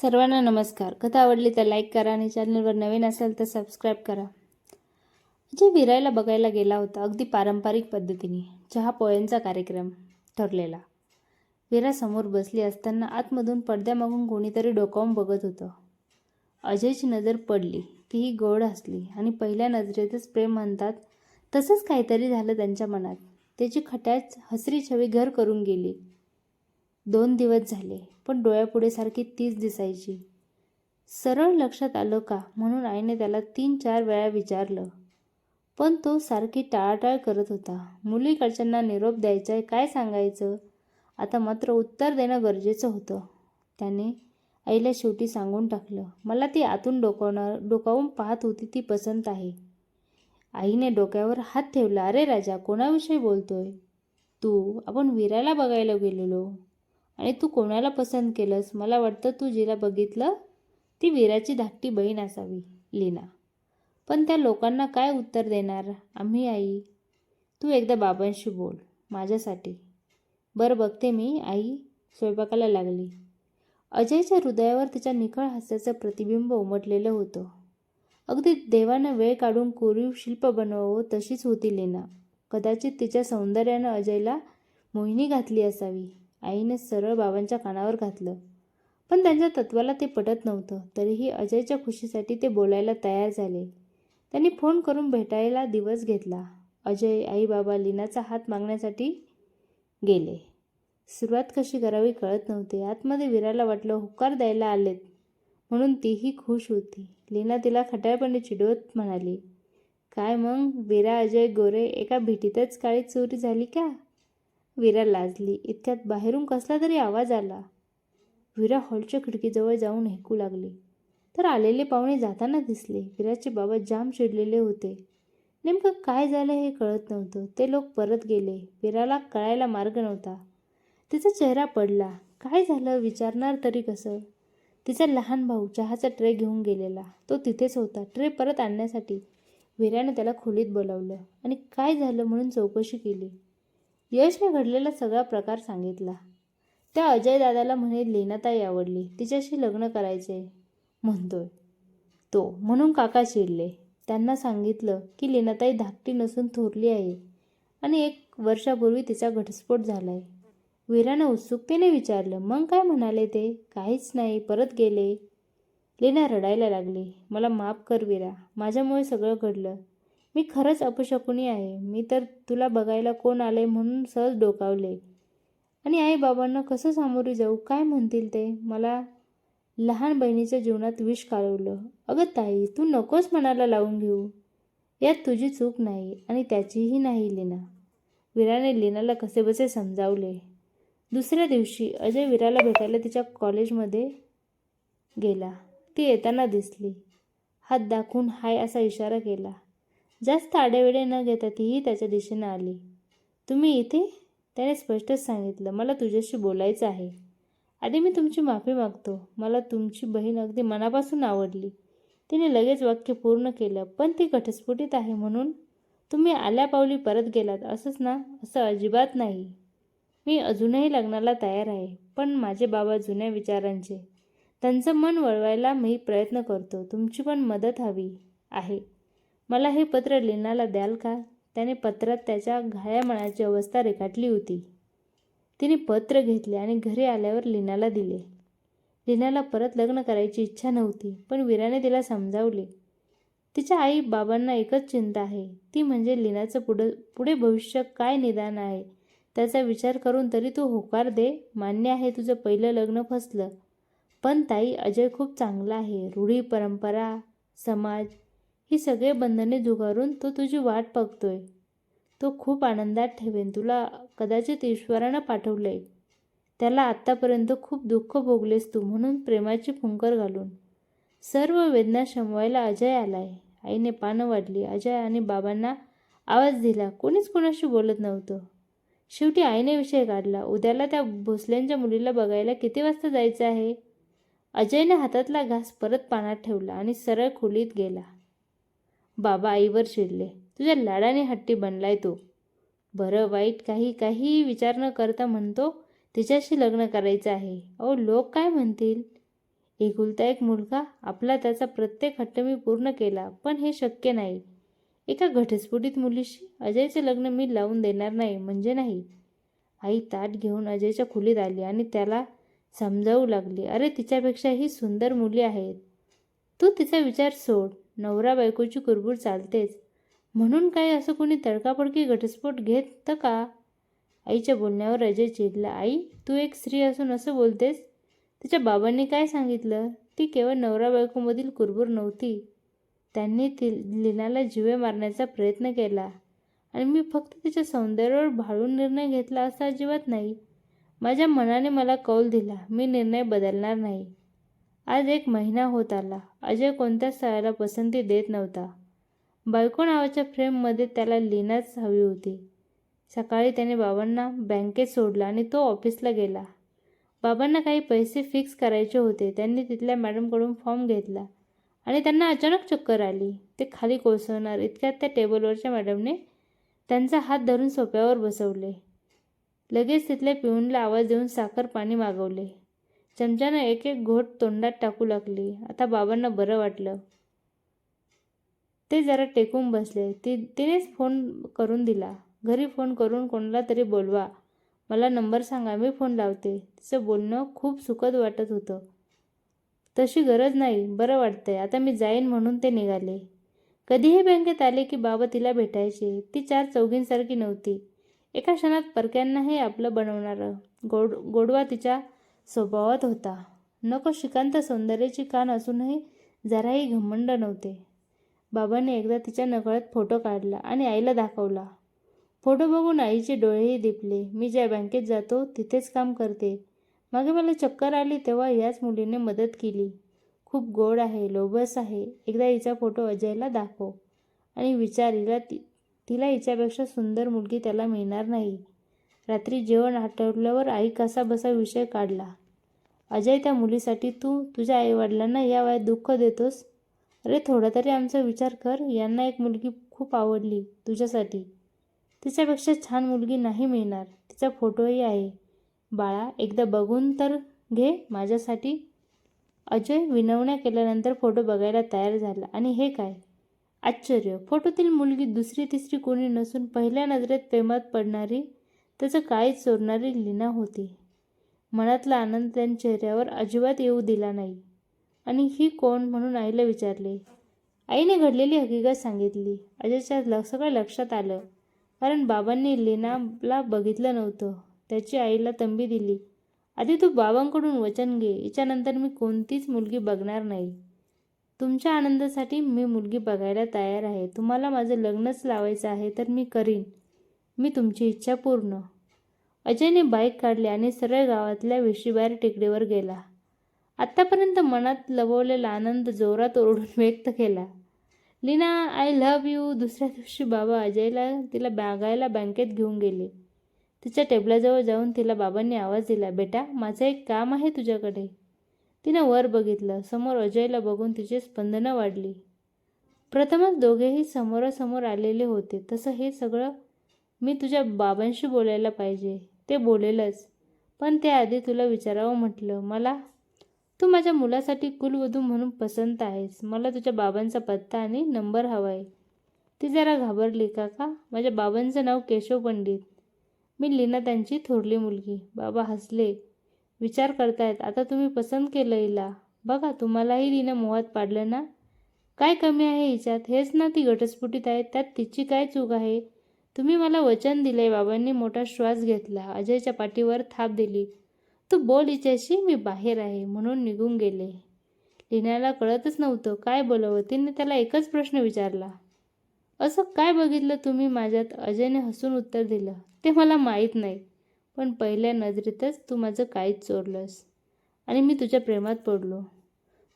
सर्वांना नमस्कार. कथा आवडली तर लाईक करा आणि चॅनलवर नवीन असाल तर सबस्क्राईब करा. जे विरायला बघायला गेला होता अगदी पारंपरिक पद्धतीने चहा पोळ्यांचा कार्यक्रम ठरलेला. विरा समोर बसली असताना आतमधून पडद्यामागून कोणीतरी डोकावून बघत होतं. अजयची नजर पडली तीही गोड हसली आणि पहिल्या नजरेतच प्रेम म्हणतात तसंच काहीतरी झालं त्यांच्या मनात. त्याची खट्याच हसरी छवी घर करून गेली. दोन दिवस झाले पण डोळ्यापुढे सारखी तीच दिसायची. सरळ लक्षात आलं का? म्हणून आईने त्याला तीन चार वेळा विचारलं. पण तो सारखी टाळाटाळ करत होता. मुलीकडच्यांना निरोप द्यायचा आहे काय सांगायचं? आता मात्र उत्तर देणं गरजेचं होतं. त्याने आईला शेवटी सांगून टाकलं मला ती आतून डोकावणार डोकावून पाहत होती ती पसंत आहे. आईने डोक्यावर हात ठेवला अरे राजा कोणाविषयी बोलतोय? तू आपण विरायला बघायला गेलेलो. आणि तू कोणाला पसंत केलंस? मला वाटतं तू जिला बघितलं ती वीराची धाकटी बहीण असावी लीना. पण त्या लोकांना काय उत्तर देणार? आम्ही आई. तू एकदा बाबांशी बोल माझ्यासाठी. बरं बघते मी आई. स्वयंपाकाला लागली. अजयच्या हृदयावर तिच्या निखळ हास्याचं प्रतिबिंब उमटलेलं होतं. अगदी देवानं वेळ काढून कोरीव शिल्प बनवावं तशीच होती लीना. कदाचित तिच्या सौंदर्यानं अजयला मोहिनी घातली असावी. आईने सरळ बाबांच्या कानावर घातलं. पण त्यांच्या तत्वाला ते पटत नव्हतं. तरीही अजयच्या खुशीसाठी ते बोलायला तयार झाले. त्यांनी फोन करून भेटायला दिवस घेतला. अजय आई बाबा लीनाचा हात मागण्यासाठी गेले. सुरुवात कशी करावी कळत नव्हते. आतमध्ये विराला वाटलं होकार द्यायला आलेत म्हणून तीही खुश होती. लीना तिला खटाळपणे चिडवत म्हणाली काय मग? विरा अजय गोरे एका भेटीतच काळी चोरी झाली का? विरा लाजली. इतक्यात बाहेरून कसला तरी आवाज आला. विरा हॉलच्या खिडकीजवळ जाऊन ऐकू लागली. तर आलेले पाहुणे जाताना दिसले. विराचे बाबा जाम चिडलेले होते. नेमकं काय झालं हे कळत नव्हतं. ते लोक परत गेले. विराला कळायला मार्ग नव्हता. तिचा चेहरा पडला. काय झालं? विचारणार तरी कसं? तिचा लहान भाऊ चहाचा ट्रे घेऊन गेलेला. तो तिथेच होता. ट्रे परत आणण्यासाठी. विराने त्याला खोलीत बोलावलं. आणि काय झालं म्हणून चौकशी केली. यशने घडलेला सगळा प्रकार सांगितला. त्या अजय दादाला म्हणे लेनाताई आवडली. तिच्याशी लग्न करायचे म्हणतोय. तो म्हणून काका चिडले. त्यांना सांगितलं की लेनाताई धाकटी नसून थोरली आहे आणि एक वर्षापूर्वी तिचा घटस्फोट झालाय. वीरानं उत्सुकतेने विचारलं मग काय म्हणाले ते? काहीच नाही. परत गेले. लेना रडायला लागली. मला माफ कर वीरा. माझ्यामुळे सगळं घडलं. मी खरंच अपशकुनी आहे. मी तर तुला बघायला कोण आले म्हणून सहज डोकावले. आणि आई बाबांना कसं सामोरे जाऊ? काय म्हणतील ते? मला लहान बहिणीच्या जीवनात विष कालवलं अगं ताई तू नकोच मनाला लावून घेऊ. यात तुझी चूक नाही आणि त्याचीही नाही लीना. विराने लीनाला कसेबसे समजावले. दुसऱ्या दिवशी अजय विराला भेटायला तिच्या कॉलेजमध्ये गेला. ती येताना दिसली. हात दाखवून हाय असा इशारा केला. जास्त आडेवेडे न घेता तीही त्याच्या दिशेनं आली. तुम्ही इथे? त्याने स्पष्टच सांगितलं. मला तुझ्याशी बोलायचं आहे. आधी मी तुमची माफी मागतो. मला तुमची बहीण अगदी मनापासून आवडली. तिने लगेच वाक्य पूर्ण केलं. पण ती घटस्फोटीत आहे म्हणून? तुम्ही आल्या पावली परत गेलात. असंच ना? असं अजिबात नाही. मी अजूनही लग्नाला तयार आहे. पण माझे बाबा जुन्या विचारांचे. त्यांचं मन वळवायला मी प्रयत्न करतो. तुमची पण मदत हवी आहे. मला हे पत्र लीनाला द्याल का? त्याने पत्रात त्याच्या घाया मनाची अवस्था रेखाटली होती. तिने पत्र घेतले आणि घरी आल्यावर लीनाला दिले. लीनाला परत लग्न करायची इच्छा नव्हती पण वीराने तिला समजावले. तिच्या आई बाबांना एकच चिंता आहे. ती म्हणजे लीनाचं पुढं पुढे भविष्य काय निदान आहे? त्याचा विचार करून तरी तू होकार दे. मान्य आहे तुझं पहिलं लग्न फसलं. पण ताई अजय खूप चांगला आहे. रूढी परंपरा समाज ही सगळे बंधने झुगारून तो तुझी वाट बघतोय. तो खूप आनंदात ठेवेन. तुला कदाचित ईश्वरानं पाठवलंय. त्याला आत्तापर्यंत खूप दुःख भोगलेस तू म्हणून प्रेमाची फुंकर घालून. सर्व वेदना शमवायला अजय आलाय. आईने पानं वाढली. अजय आणि बाबांना आवाज दिला. कोणीच कोणाशी बोलत नव्हतं. शेवटी आईने विषय काढला उद्याला त्या भोसल्यांच्या मुलीला बघायला किती वाजता जायचं आहे? अजयने हातातला घास परत पाण्यात ठेवला आणि सरळ खोलीत गेला. बाबा आईवर चिडले. तुझ्या लाडाने हट्टी बनलाय तो. बरं वाईट काही काही विचार न करता म्हणतो तिच्याशी लग्न करायचं आहे. अहो लोक काय म्हणतील? एकुलता एक मुलगा आपला त्याचा प्रत्येक हट्ट मी पूर्ण केला पण हे शक्य नाही. एका घटस्फोटीत मुलीशी अजयचे लग्न मी लावून देणार नाही म्हणजे नाही. आई ताट घेऊन अजयच्या खोलीत आली आणि त्याला समजावू लागली. अरे तिच्यापेक्षा ही सुंदर मुली आहेत. तू तिचा विचार सोड. नवरा बायकोची कुरबूर चालतेच. म्हणून काय असं कोणी तडकाफडकी घटस्फोट घेत तर का? आईच्या बोलण्यावर अजय चिडला. आई तू एक स्त्री असून असं बोलतेस? तिच्या बाबांनी काय सांगितलं? ती केवळ नवरा बायकोमधील कुरबूर नव्हती. त्यांनी ती लीनाला जिवे मारण्याचा प्रयत्न केला. आणि मी फक्त तिच्या सौंदर्यावर भाळून निर्णय घेतला असा अजिबात नाही. माझ्या मनाने मला कौल दिला. मी निर्णय बदलणार नाही. आज एक महिना होत आला. अजय कोणत्याच स्थळाला पसंती देत नव्हता. बायको नावाच्या फ्रेममध्ये त्याला लीनाच हवी होती. सकाळी त्याने बाबांना बँकेत सोडला आणि तो ऑफिसला गेला. बाबांना काही पैसे फिक्स करायचे होते. त्यांनी तिथल्या मॅडमकडून फॉर्म घेतला आणि त्यांना अचानक चक्कर आली. ते खाली कोसळणार इतक्यात त्या टेबलवरच्या मॅडमने त्यांचा हात धरून सोप्यावर बसवले. लगेच तिथल्या पिऊनला आवाज देऊन साखर पाणी मागवले. चमच्यानं एक एक घोट तोंडात टाकू लागली. आता बाबांना बरं वाटलं. ते जरा टेकून बसले. ती तिनेच फोन करून दिला. घरी फोन करून कोणाला तरी बोलवा. मला नंबर सांगा मी फोन लावते. तिचं बोलणं खूप सुखद वाटत होतं. तशी गरज नाही. बरं वाटतंय. आता मी जाईन म्हणून ते निघाले. कधीही बँकेत आले की बाबा तिला भेटायचे. ती चार चौघींसारखी नव्हती. एका क्षणात परक्यांनाही आपलं बनवणारं. गोड गोडवा तिच्या स्वभावात होता. नको श्रीकांत सौंदर्याची कान असूनही जराही घमंड नव्हते. बाबांनी एकदा तिच्या नकळत फोटो काढला आणि आईला दाखवला. फोटो बघून आईचे डोळेही दिपले. मी ज्या बँकेत जातो तिथेच काम करते. मागे मला चक्कर आली तेव्हा याच मुलीने मदत केली. खूप गोड आहे लोबस आहे. एकदा हिचा फोटो अजयला दाखव. आणि विचार हिला ती तिला हिच्यापेक्षा सुंदर मुलगी त्याला मिळणार नाही. रात्री जेवण आठवल्यावर आई कसा बसा विषय काढला. अजय त्या मुलीसाठी तू तुझ्या आईवडिलांना या वयात दुःख देतोस? अरे थोडा तरी आमचा विचार कर. यांना एक मुलगी खूप आवडली तुझ्यासाठी. तिच्यापेक्षा छान मुलगी नाही मिळणार. तिचा फोटोही आहे. बाळा एकदा बघून तर घे माझ्यासाठी. अजय विनवण्या केल्यानंतर फोटो बघायला तयार झाला. आणि हे काय? आश्चर्य. फोटोतील मुलगी दुसरी तिसरी कोणी नसून पहिल्या नजरेत प्रेमात पडणारी त्याचं काळीच चोरणारी लीना होती. मनातला आनंद त्यांच्या चेहऱ्यावर अजिबात येऊ दिला नाही. आणि ही कोण म्हणून आईला विचारले? आईने घडलेली हकीकत सांगितली. अजयच्या लक्ष सगळं लक्षात आलं. कारण बाबांनी लीनाला बघितलं नव्हतं. त्याची आईला तंबी दिली. आधी तू बाबांकडून वचन घे. याच्यानंतर मी कोणतीच मुलगी बघणार नाही. तुमच्या आनंदासाठी मी मुलगी बघायला तयार आहे. तुम्हाला माझं लग्नच लावायचं आहे तर मी करीन. मी तुमची इच्छा पूर्ण. अजयने बाईक काढली आणि सरळ गावातल्या विशीबाहेर टेकडीवर गेला. आत्तापर्यंत मनात लवलेला आनंद जोरात ओरडून व्यक्त केला. लीना आय लव्ह यू दुसऱ्या दिवशी बाबा अजयला तिला बागायला बँकेत घेऊन गेले. तिच्या टेबलाजवळ जाऊन तिला बाबांनी आवाज दिला बेटा माझं एक काम आहे तुझ्याकडे. तिनं वर बघितलं. समोर अजयला बघून तिची स्पंदनं वाढली. प्रथमच दोघेही समोरासमोर आलेले होते. तसं हे सगळं मी तुझ्या बाबांशी बोलायला पाहिजे. ते बोलेलच. पण त्याआधी तुला विचारावं म्हटलं मला? तू माझ्या मुलासाठी कुलवधू म्हणून पसंत आहेस. मला तुझ्या बाबांचा पत्ता आणि नंबर हवा आहे ती जरा घाबरली काका. माझ्या बाबांचं नाव केशव पंडित. मी लीना त्यांची थोरली मुलगी. बाबा हसले. विचार करतायत आता तुम्ही पसंत केलं हिला. बघा तुम्हालाही तिनं मोहात पाडलं ना? काय कमी आहे हिच्यात? हेच ना ती घटस्फुटीत आहे. त्यात तिची काय चूक आहे? तुम्ही मला वचन दिले बाबांनी मोठा श्वास घेतला. अजयच्या पाठीवर थाप दिली. तू बोल हिच्याशी मी बाहेर आहे म्हणून निघून गेले. लिनाला कळतच नव्हतं काय बोलावं. तिने त्याला एकच प्रश्न विचारला. असं काय बघितलं तुम्ही माझ्यात? अजयने हसून उत्तर दिलं. ते मला माहीत नाही पण पहिल्या नजरेतच तू माझं काहीच चोरलंस आणि मी तुझ्या प्रेमात पडलो.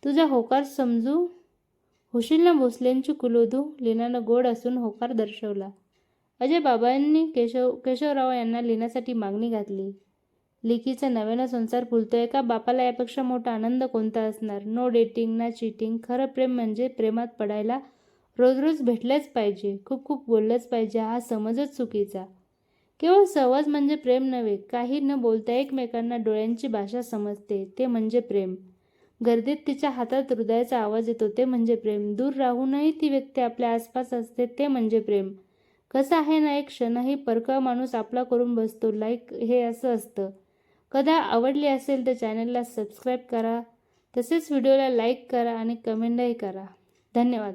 तुझा होकार समजू होशील ना भोसलेंची कुलोधू लिनानं गोड असून होकार दर्शवला. अजय बाबांनी केशव केशवराव यांना लिहिण्यासाठी मागणी घातली. लिखीचा नव्यानं संसार फुलतोय का? बापाला यापेक्षा मोठा आनंद कोणता असणार? नो डेटिंग ना चिटिंग खरं प्रेम म्हणजे प्रेमात पडायला रोज रोज भेटलंच पाहिजे. खूप खूप बोललंच पाहिजे. हा समजच चुकीचा. केवळ सहवास म्हणजे प्रेम नव्हे काही न बोलता एकमेकांना डोळ्यांची भाषा समजते. ते म्हणजे प्रेम. गर्दीत तिच्या हातात हृदयाचा आवाज येतो ते म्हणजे प्रेम. दूर राहूनही ती व्यक्ती आपल्या आसपास असते ते म्हणजे प्रेम. कसं आहे ना एक क्षणही परका माणूस आपला करून बसतो. लाईक हे असं असतं. कदा आवडली असेल तर चॅनलला सबस्क्राईब करा. तसेच व्हिडिओला लाईक करा आणि कमेंटही करा. धन्यवाद.